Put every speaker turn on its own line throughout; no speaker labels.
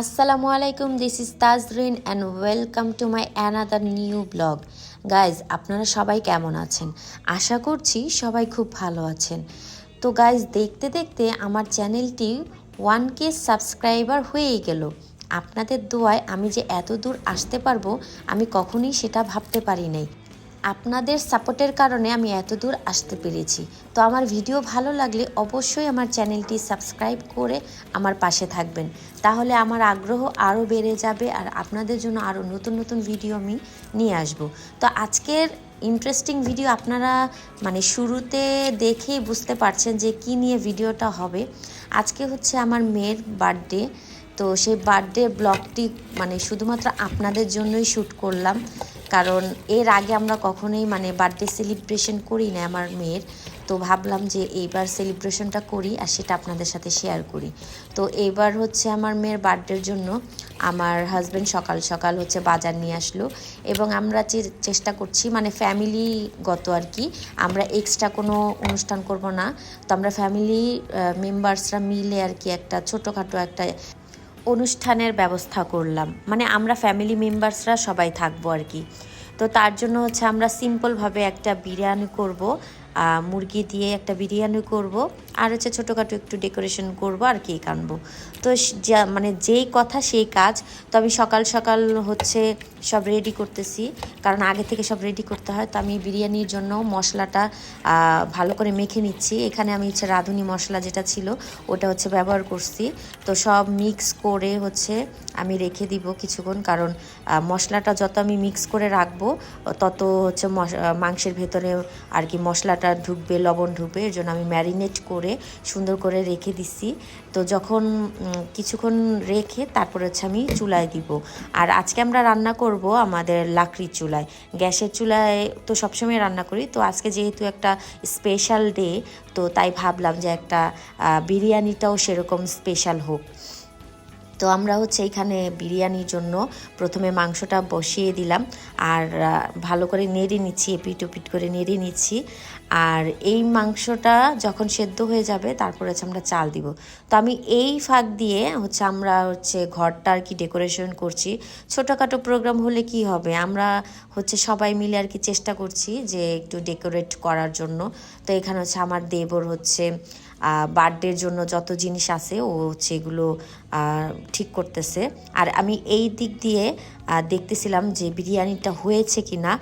আসসালামু আলাইকুম this is Tazrin and welcome to my another new blog guys আপনারা সবাই কেমন আছেন? আশা করছি সবাই খুব ভালো আছেন। তো গাইজ দেখতে দেখতে আমার চ্যানেলটি ওয়ান কে সাবস্ক্রাইবার হয়েই গেল। আপনাদের দোয়ায় আমি যে এত দূর আসতে পারব, আমি কখনোই সেটা ভাবতে পারি নাই। আপনাদের সাপোর্টের কারণে আমি এত দূর আসতে পেরেছি। তো আমার ভিডিও ভালো লাগলে অবশ্যই আমার চ্যানেলটি সাবস্ক্রাইব করে আমার পাশে থাকবেন। তাহলে আমার আগ্রহ আরও বেড়ে যাবে আর আপনাদের জন্য আরও নতুন নতুন ভিডিও আমি নিয়ে আসব। তো আজকের ইন্টারেস্টিং ভিডিও আপনারা মানে শুরুতে দেখেই বুঝতে পারছেন যে কি নিয়ে ভিডিওটা হবে। আজকে হচ্ছে আমার মেয়ের বার্থডে। তো সেই বার্থডে ব্লগটি মানে শুধুমাত্র আপনাদের জন্যই শ্যুট করলাম। কারণ এর আগে আমরা কখনোই মানে বার্থডে সেলিব্রেশন করি না আমার মেয়ের। তো ভাবলাম যে এইবার সেলিব্রেশনটা করি আর সেটা আপনাদের সাথে শেয়ার করি। তো এইবার হচ্ছে আমার মেয়ের বার্থডের জন্য আমার হাজব্যান্ড সকাল সকাল হচ্ছে বাজার নিয়ে আসলো এবং আমরা চেষ্টা করছি মানে ফ্যামিলিগত আর কি, আমরা এক্সট্রা কোনো অনুষ্ঠান করব না। তো আমরা ফ্যামিলি মেম্বার্সরা মিলে আর কি একটা ছোটোখাটো একটা অনুষ্ঠানের ব্যবস্থা করলাম। মানে আমরা ফ্যামিলি মেম্বার্সরা সবাই থাকব আর কি। তো তার জন্য হচ্ছে আমরা সিম্পলভাবে একটা বিরিয়ানি করব। মুরগি দিয়ে একটা বিরিয়ানি করব, আর হচ্ছে ছোটোখাটো একটু ডেকোরেশন করব আর কেক আনব। তো যা মানে যেই কথা সেই কাজ, তো আমি সকাল সকাল হচ্ছে সব রেডি করতেছি, কারণ আগে থেকে সব রেডি করতে হয়, তো আমি বিরিয়ানির জন্য মশলাটা ভালো করে মেখে নিচ্ছি। এখানে আমি হচ্ছে রাঁধুনি মশলা যেটা ছিল, ওটা হচ্ছে ব্যবহার করছি। তো সব মিক্স করে হচ্ছে আমি রেখে দিব কিছুক্ষণ, কারণ মশলাটা যত আমি মিক্স করে রাখব, তত হচ্ছে মাংসের ভেতরে আর কি মশলাটা ঢুকবে লবণ ঢুকবে এর জন্য আমি ম্যারিনেট করে সুন্দর করে রেখে দিচ্ছি তো যখন কিছুক্ষণ রেখে তারপর হচ্ছে আমি চুলায় দিব। আর আজকে আমরা রান্না করব আমাদের লাকড়ির চুলায়। গ্যাসের চুলায় তো সবসময় রান্না করি। তো আজকে যেহেতু একটা স্পেশাল ডে তো তাই ভাবলাম যে একটা বিরিয়ানিটাও সেরকম স্পেশাল হোক। তো আমরা হচ্ছে এখানে বিরিয়ানির জন্য প্রথমে মাংসটা বসিয়ে দিলাম। আর ভালো করে নেড়ে নিচ্ছি, এপিট ওপিট করে নেড়ে নিচ্ছি। আর এই মাংসটা যখন সেদ্ধ হয়ে যাবে, তারপরে হচ্ছে আমরা চাল দিব। তো আমি এই ফাঁক দিয়ে হচ্ছে আমরা হচ্ছে ঘরটা আর কি ডেকোরেশন করছি। ছোটোখাটো প্রোগ্রাম হলে কি হবে? আমরা হচ্ছে সবাই মিলে আর কি চেষ্টা করছি যে একটু ডেকোরেট করার জন্য। তো এখানে হচ্ছে আমার দেবর হচ্ছে বার্থডের জন্য যত জিনিস আছে, ও হচ্ছে এগুলো ঠিক করতেছে। আর আমি এই দিক দিয়ে দেখতেছিলাম যে বিরিয়ানিটা হয়েছে কি না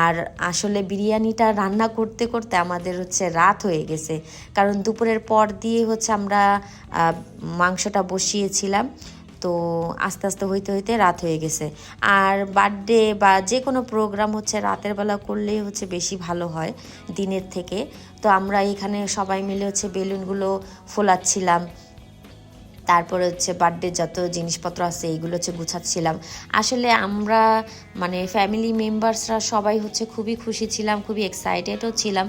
আর আসলে বিরিয়ানিটা রান্না করতে করতে আমাদের হচ্ছে রাত হয়ে গেছে। কারণ দুপুরের পর দিয়ে হচ্ছে আমরা মাংসটা বসিয়েছিলাম। তো আস্তে আস্তে হইতে হইতে রাত হয়ে গেছে। আর বার্থডে বা যে কোনো প্রোগ্রাম হচ্ছে রাতের বেলা করলেই হচ্ছে বেশি ভালো হয় দিনের থেকে। তো আমরা এখানে সবাই মিলে হচ্ছে বেলুনগুলো ফোলাচ্ছিলাম। তারপরে হচ্ছে বার্থডে যত জিনিসপত্র আছে এইগুলো হচ্ছে গুছাচ্ছিলাম। আসলে আমরা মানে ফ্যামিলি মেম্বার্সরা সবাই হচ্ছে খুবই খুশি ছিলাম, খুবই এক্সাইটেডও ছিলাম।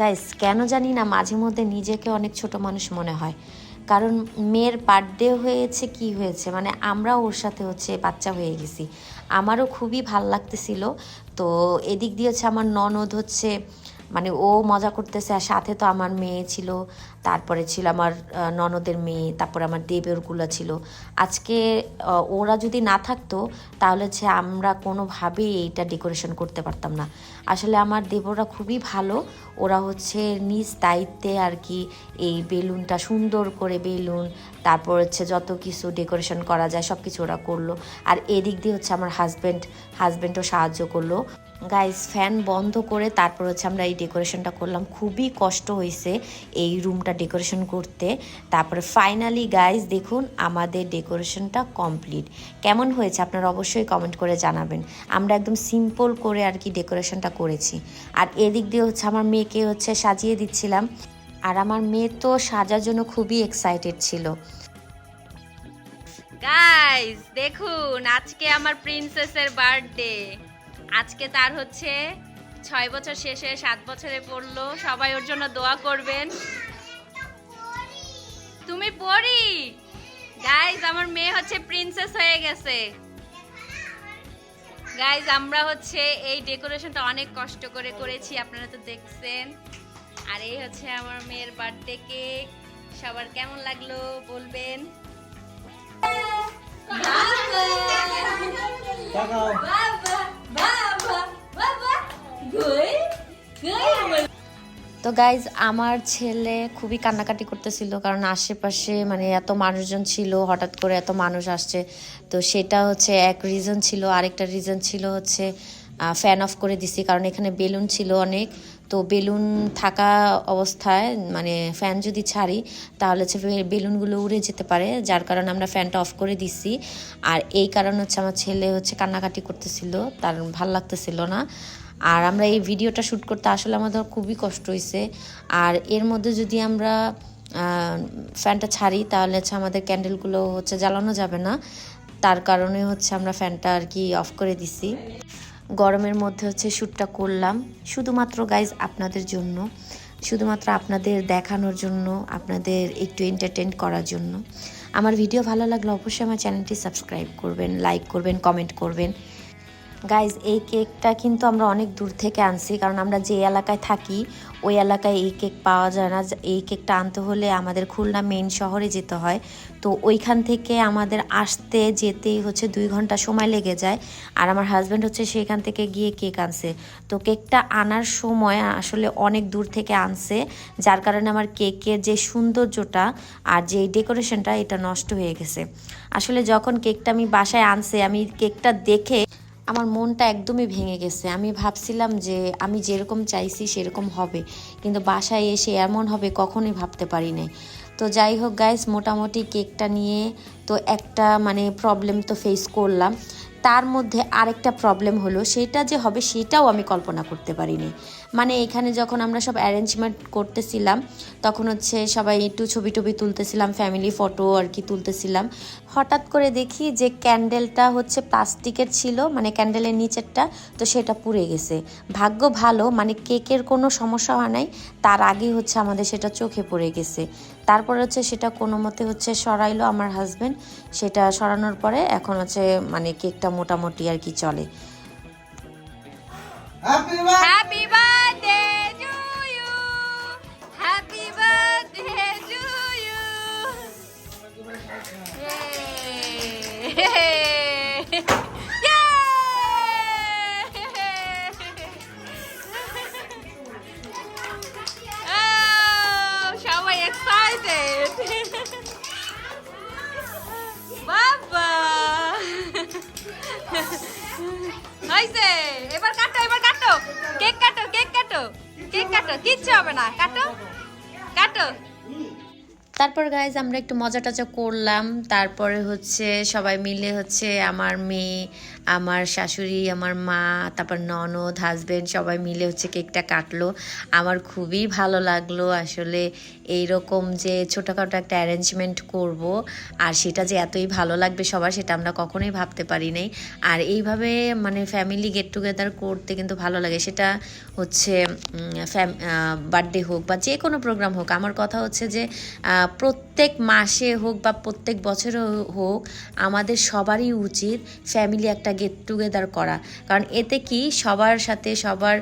গাইস কেন জানি না মাঝে মধ্যে নিজেকে অনেক ছোট মানুষ মনে হয়। কারণ মেয়ের বার্থডে হয়েছে, কি হয়েছে? মানে আমরা ওর সাথে হচ্ছে বাচ্চা হয়ে গেছি। আমারও খুবই ভালো লাগতেছিল। তো এদিক দিয়ে হচ্ছে আমার ননদ হচ্ছে মানে ও মজা করতেছে আর সাথে তো আমার মেয়ে ছিল। তারপরে ছিল আমার ননদের মেয়ে, তারপরে আমার দেবেরগুলো ছিল। আজকে ওরা যদি না থাকতো, তাহলে হচ্ছে আমরা কোনোভাবেই এইটা ডেকোরেশন করতে পারতাম না। আসলে আমার দেবরা খুবই ভালো। ওরা হচ্ছে নিজ দায়িত্বে আর কি এই বেলুনটা সুন্দর করে বেলুন, তারপর হচ্ছে যত কিছু ডেকোরেশন করা যায় সব কিছু ওরা করল। আর এদিক দিয়ে হচ্ছে আমার হাজব্যান্ড হাজব্যান্ডও সাহায্য করল। গাইস ফ্যান বন্ধ করে তারপর হচ্ছে আমরা এই ডেকোরেশনটা করলাম। খুবই কষ্ট হয়েছে এই রুমটা ডেকোরেশন করতে। তারপরে ফাইনালি গাইজ দেখুন আমাদের ডেকোরেশনটা কমপ্লিট কেমন হয়েছে? আপনারা অবশ্যই কমেন্ট করে জানাবেন। আমরা একদম সিম্পল করে আর কি ডেকোরেশনটা করেছি। আর এদিক দিয়ে হচ্ছে আমার মেয়েকে হচ্ছে সাজিয়ে দিচ্ছিলাম। আর আমার মেয়ে তো সাজার জন্য খুবই এক্সাইটেড ছিল।
গাইস দেখুন, আজকে আমার প্রিন্সেসের বার্থডে আজকে তার হচ্ছে ছয় বছর শেষে সাত বছরে পড়ল। সবাই ওর জন্য দোয়া করবেন। পড়ি। গাইস আমার মেয়ে হচ্ছে প্রিন্সেস হয়ে গেছে। গাইজ আমরা হচ্ছে এই ডেকোরেশনটা অনেক কষ্ট করে করেছি, আপনারা তো দেখছেন। আর এই হচ্ছে আমার মেয়ের বার্থডে কেক সবার কেমন লাগল বলবেন?
তো গাইজ আমার ছেলে খুবই কান্নাকাটি করতেছিল কারণ আশেপাশে মানে এত মানুষজন ছিল, হঠাৎ করে এত মানুষ আসছে। তো সেটা হচ্ছে এক রিজন ছিল। আরেকটা রিজন ছিল হচ্ছে ফ্যান অফ করে দিছি কারণ এখানে বেলুন ছিল অনেক। তো বেলুন থাকা অবস্থায় মানে ফ্যান যদি ছাড়ি, তাহলে হচ্ছে বেলুনগুলো উড়ে যেতে পারে। যার কারণে আমরা ফ্যানটা অফ করে দিছি। আর এই কারণে হচ্ছে আমার ছেলে হচ্ছে কান্নাকাটি করতেছিল। তার ভালো লাগতেছিল না। আর আমরা এই ভিডিওটা শ্যুট করতে আসলে আমাদের খুবই কষ্ট হয়েছে আর এর মধ্যে যদি আমরা ফ্যানটা ছাড়ি, তাহলে হচ্ছে আমাদের ক্যান্ডেলগুলো হচ্ছে জ্বালানো যাবে না। তার কারণে হচ্ছে আমরা ফ্যানটা আর কি অফ করে দিছি। গরমের মধ্যে হচ্ছে শ্যুটটা করলাম। শুধুমাত্র গাইজ আপনাদের জন্য। শুধুমাত্র আপনাদের দেখানোর জন্য, আপনাদের একটু এন্টারটেন করার জন্য। আমার ভিডিও ভালো লাগলে অবশ্যই আমার চ্যানেলটি সাবস্ক্রাইব করবেন লাইক করবেন কমেন্ট করবেন। গাইজ এই কেকটা কিন্তু আমরা অনেক দূর থেকে আনছি, কারণ আমরা যে এলাকায় থাকি, ওই এলাকায় এই কেক পাওয়া যায় না। এই কেকটা আনতে হলে আমাদের খুলনা মেন শহরে যেতে হয়। তো ওইখান থেকে আমাদের আসতে, যেতেই হচ্ছে দুই ঘণ্টা সময় লেগে যায়। আর আমার হাজব্যান্ড হচ্ছে সেখান থেকে গিয়ে কেক আনছে। তো কেকটা আনার সময় আসলে অনেক দূর থেকে আনছে, যার কারণে আমার কেকের যে সৌন্দর্যটা আর যে ডেকোরেশনটা এটা নষ্ট হয়ে গেছে। আসলে যখন কেকটা আমি বাসায় আনছে, আমি কেকটা দেখে আমার মনটা একদমই ভেঙে গেছে। আমি ভাবছিলাম যে আমি যেরকম চাইছি সেরকম হবে। কিন্তু বাসায় এসে এমন হবে কখনোই ভাবতে পারি নাই। তো যাই হোক গাইস মোটামুটি কেকটা নিয়ে তো একটা মানে প্রবলেম তো ফেস করলাম। তার মধ্যে আরেকটা প্রবলেম হলো, সেটা যে হবে সেটাও আমি কল্পনা করতে পারিনি। মানে এখানে যখন আমরা সব অ্যারেঞ্জমেন্ট করতেছিলাম তখন হচ্ছে সবাই একটু ছবি টবি তুলতেছিলাম ফ্যামিলি ফটো আর কি তুলতেছিলাম। হঠাৎ করে দেখি যে ক্যান্ডেলটা হচ্ছে প্লাস্টিকের ছিল মানে ক্যান্ডেলের নিচেরটা তো সেটা পুড়ে গেছে। ভাগ্য ভালো মানে কেকের কোনো সমস্যা হয় নাই তার আগেই হচ্ছে আমাদের সেটা চোখে পড়ে গেছে। তারপরে হচ্ছে সেটা কোনো মতে হচ্ছে সরাইলো আমার হাজব্যান্ড সেটা সরানোর পরে এখন হচ্ছে মানে কেকটা মোটামুটি আর কি চলে।
হ্যাপি
হ্যাপি বার্থডে হয়েছে? এবার কাটো এবার কাটো। কেক কাটো কেক কাটো। কেক কাটো, কিচ্ছু হবে না। কাটো কাটো।
তারপর গাইজ আমরা একটু মজা টজা করলাম। তারপরে হচ্ছে সবাই মিলে হচ্ছে আমার মেয়ে, আমার শাশুড়ি, আমার মা, তারপর ননদ হাজবেন্ড সবাই মিলে হচ্ছে কেকটা কাটলো। আমার খুবই ভালো লাগল আসলে এইরকম যে ছোটোখাটো একটা অ্যারেঞ্জমেন্ট করব, আর সেটা যে এতই ভালো লাগবে সবার সেটা আমরা কখনোই ভাবতে পারি নাই। আর এইভাবে মানে ফ্যামিলি গেট টুগেদার করতে কিন্তু ভালো লাগে। সেটা হচ্ছে ফ্যাম বার্থডে হোক বা যে কোনো প্রোগ্রাম হোক, আমার কথা হচ্ছে যে প্রত্যেক মাসে হোক বা প্রত্যেক বছরে হোক, আমাদের সবারই উচিত ফ্যামিলি একটা গেট টুগেদার করা। কারণ এতে কি সবার সাথে সবার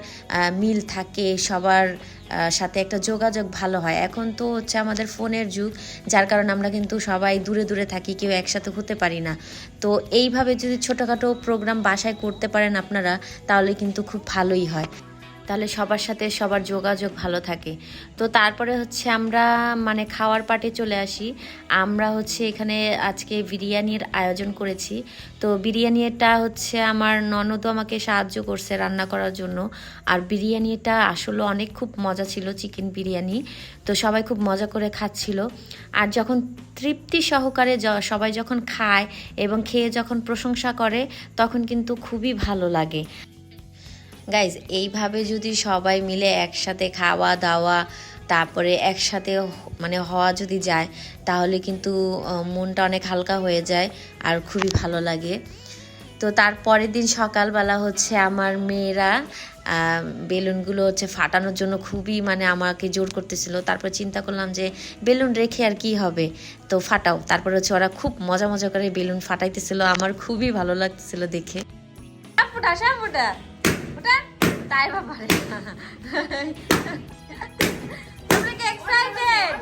মিল থাকে, সবার সাথে একটা যোগাযোগ ভালো হয়। এখন তো হচ্ছে আমাদের ফোনের যুগ, যার কারণে আমরা কিন্তু সবাই দূরে দূরে থাকি, কেউ একসাথে হতে পারি না। তো এইভাবে যদি ছোটোখাটো প্রোগ্রাম বাসায় করতে পারেন আপনারা, তাহলে কিন্তু খুব ভালোই হয়। তাহলে সবার সাথে সবার যোগাযোগ ভালো থাকে। তো তারপরে হচ্ছে আমরা মানে খাওয়ার পাটে চলে আসি। আমরা হচ্ছে এখানে আজকে বিরিয়ানির আয়োজন করেছি। তো বিরিয়ানিটা হচ্ছে আমার ননদও আমাকে সাহায্য করছে রান্না করার জন্য। আর বিরিয়ানিটা আসলে অনেক খুব মজা ছিল, চিকেন বিরিয়ানি। তো সবাই খুব মজা করে খাচ্ছিল। আর যখন তৃপ্তি সহকারে সবাই যখন খায় এবং খেয়ে যখন প্রশংসা করে, তখন কিন্তু খুবই ভালো লাগে। গাইজ এইভাবে যদি সবাই মিলে একসাথে খাওয়া দাওয়া, তারপরে একসাথে মানে হওয়া যদি যায়, তাহলে কিন্তু মনটা অনেক হালকা হয়ে যায় আর খুবই ভালো লাগে। তো তার পরের দিন সকালবেলা হচ্ছে আমার মেয়েরা বেলুনগুলো হচ্ছে ফাটানোর জন্য খুবই মানে আমাকে জোর করতেছিল। তারপর চিন্তা করলাম যে, বেলুন রেখে আর কি হবে? তো ফাটাও। তারপর হচ্ছে ওরা খুব মজা মজা করে বেলুন ফাটাইতেছিল। আমার খুবই ভালো লাগতেছিল দেখে।
ফুটা তাই বাবা। রে। তোমরা কি এক্সাইটেড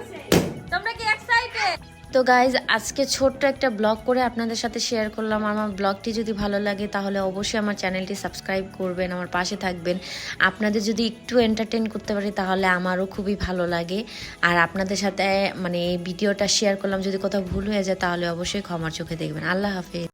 তোমরা কি এক্সাইটেড
তো গাইজ আজকে ছোট্ট একটা ব্লগ করে আপনাদের সাথে শেয়ার করলাম। আমার ব্লগটি যদি ভালো লাগে, তাহলে অবশ্যই আমার চ্যানেলটি সাবস্ক্রাইব করবেন, আমার পাশে থাকবেন। আপনাদের যদি একটু এন্টারটেন করতে পারি, তাহলে আমারও খুবই ভালো লাগে। আর আপনাদের সাথে মানে এই ভিডিওটা শেয়ার করলাম, যদি কোথাও ভুল হয়ে যায়, তাহলে অবশ্যই ক্ষমার চোখে দেখবেন। আল্লাহ হাফেজ।